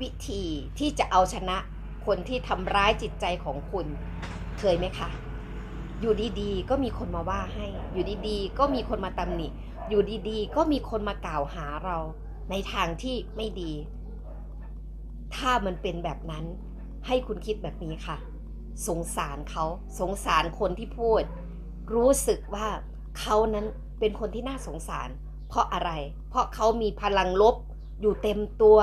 วิธีที่จะเอาชนะคนที่ทำร้ายจิตใจของคุณเคยไหมคะ อยู่ดีๆ ก็มีคนมาว่าให้ อยู่ดีๆ ก็มีคนมาตำหนิ อยู่ดีๆ ก็มีคนมากล่าวหาเราในทางที่ไม่ดี ถ้ามันเป็นแบบนั้นให้คุณคิดแบบนี้ค่ะ สงสารเขา สงสารคนที่พูด รู้สึกว่าเขานั้นเป็นคนที่น่าสงสาร เพราะอะไร เพราะเขามีพลังลบอยู่เต็มตัว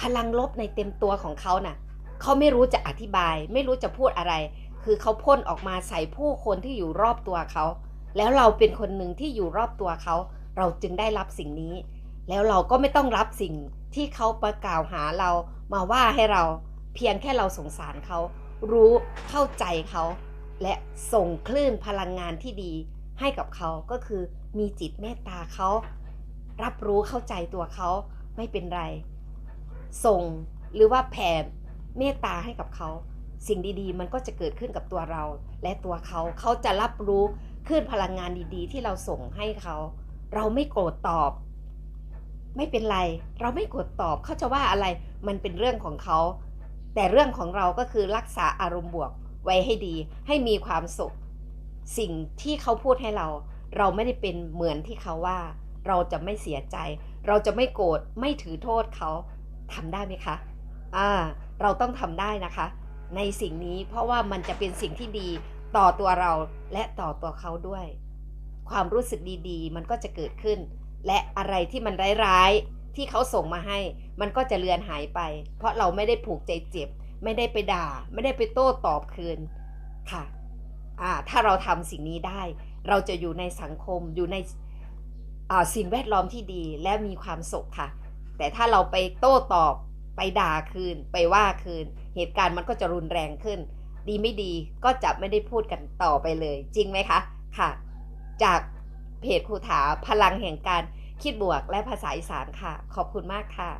พลังลบในเต็มตัวของเขาน่ะเขาไม่รู้จะอธิบาย ไม่รู้จะพูดอะไร คือเขาพ่นออกมาใส่ผู้คนที่อยู่รอบตัวเขาแล้วเราเป็นคนหนึ่งที่อยู่รอบตัวเขา เราจึงได้รับสิ่งนี้ แล้วเราก็ไม่ต้องรับสิ่งที่เขาประกล่าวหาเรามาว่าให้เราเพียงแค่เราสงสารเขา รู้เข้าใจเขา และส่งคลื่นพลังงานที่ดีให้กับเขาก็คือมีจิตเมตตาเขา รับรู้เข้าใจตัวเขาไม่เป็นไร ส่งหรือว่าแผ่เมตตาให้กับเขา สิ่งดีๆ มันก็จะเกิดขึ้นกับตัวเราและตัวเขาเขาจะรับรู้คลื่นพลังงานดีๆ ที่เราส่งให้เขา เราไม่โกรธตอบ ไม่เป็นไร เราไม่โกรธตอบเขาจะว่าอะไรมันเป็นเรื่องของเขา แต่เรื่องของเราก็คือรักษาอารมณ์บวกไว้ให้ดี ให้มีความสุข สิ่งที่เขาพูดให้เรา เราไม่ได้เป็นเหมือนที่เขาว่า เราจะไม่เสียใจ เราจะไม่โกรธไม่ถือโทษเขา ทำได้ไหมคะอ่าเราต้องทำได้นะคะ ในสิ่งนี้เพราะว่ามันจะเป็นสิ่งที่ดีต่อตัวเราและต่อตัวเขาด้วย ความรู้สึกดีๆ มันก็จะเกิดขึ้น และอะไรที่มันร้ายๆที่เขาส่งมาให้ มันก็จะเลือนหายไป เพราะเราไม่ได้ผูกใจเจ็บ ไม่ได้ไปด่า ไม่ได้ไปโต้ตอบคืนค่ะอ่าถ้าเราทำสิ่งนี้ได้ เราจะอยู่ในสังคมอยู่ในอ่าสิ่งแวดล้อมที่ดีและมีความสุขค่ะ แต่ถ้าเราไปโต้ตอบไปด่าคืนไปว่าคืน เหตุการณ์มันก็จะรุนแรงขึ้น ดีไม่ดีก็จะไม่ได้พูดกันต่อไปเลย จริงไหมคะ ค่ะ จากเพจครูถาพลังแห่งการคิดบวกและภาษาอีสานค่ะ ขอบคุณมากค่ะ